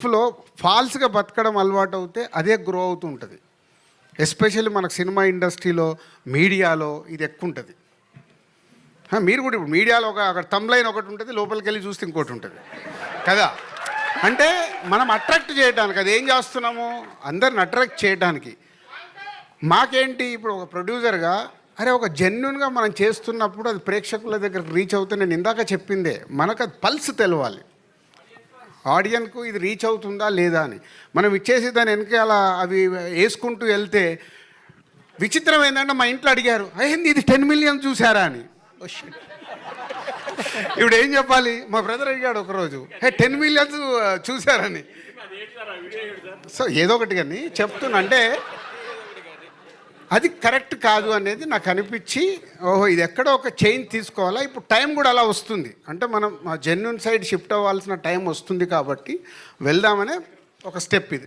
లైఫ్లో ఫాల్స్గా బతకడం అలవాటు అవుతే అదే గ్రో అవుతూ ఉంటుంది ఎస్పెషల్లీ మనకు సినిమా ఇండస్ట్రీలో మీడియాలో ఇది ఎక్కువ ఉంటుంది మీరు కూడా ఇప్పుడు మీడియాలో ఒక అక్కడ తమ్లైన్ ఒకటి ఉంటుంది లోపలికి వెళ్ళి చూస్తే ఇంకోటి ఉంటుంది. కదా? అంటే మనం అట్రాక్ట్ చేయడానికి అది ఏం చేస్తున్నాము? అందరిని అట్రాక్ట్ చేయడానికి మాకేంటి ఇప్పుడు ఒక ప్రొడ్యూసర్గా అరే ఒక జెన్యున్గా మనం చేస్తున్నప్పుడు అది ప్రేక్షకుల దగ్గర రీచ్ అవుతుంది నేను ఇందాక చెప్పిందే మనకు అది పల్స్ తెలవాలి. ఆడియన్కు ఇది రీచ్ అవుతుందా లేదా అని. మనం ఇచ్చేసి దాని వెనకాల అవి వేసుకుంటూ వెళ్తే విచిత్రం ఏంటంటే మా ఇంట్లో అడిగారు అయ్యింది ఇది టెన్ మిలియన్ చూసారా అని. ఇప్పుడు ఏం చెప్పాలి? మా బ్రదర్ అడిగాడు ఒకరోజు హే టెన్ మిలియన్స్ చూసారని సో ఏదో ఒకటి కానీ చెప్తున్నా అంటే అది కరెక్ట్ కాదు అనేది నాకు అనిపించి ఓహో ఇది ఎక్కడో ఒక చైన్ తీసుకోవాలా? ఇప్పుడు టైం కూడా అలా వస్తుంది. అంటే మనం జెన్యున్ సైడ్ షిఫ్ట్ అవ్వాల్సిన టైం వస్తుంది కాబట్టి వెళ్దామనే ఒక స్టెప్ ఇది.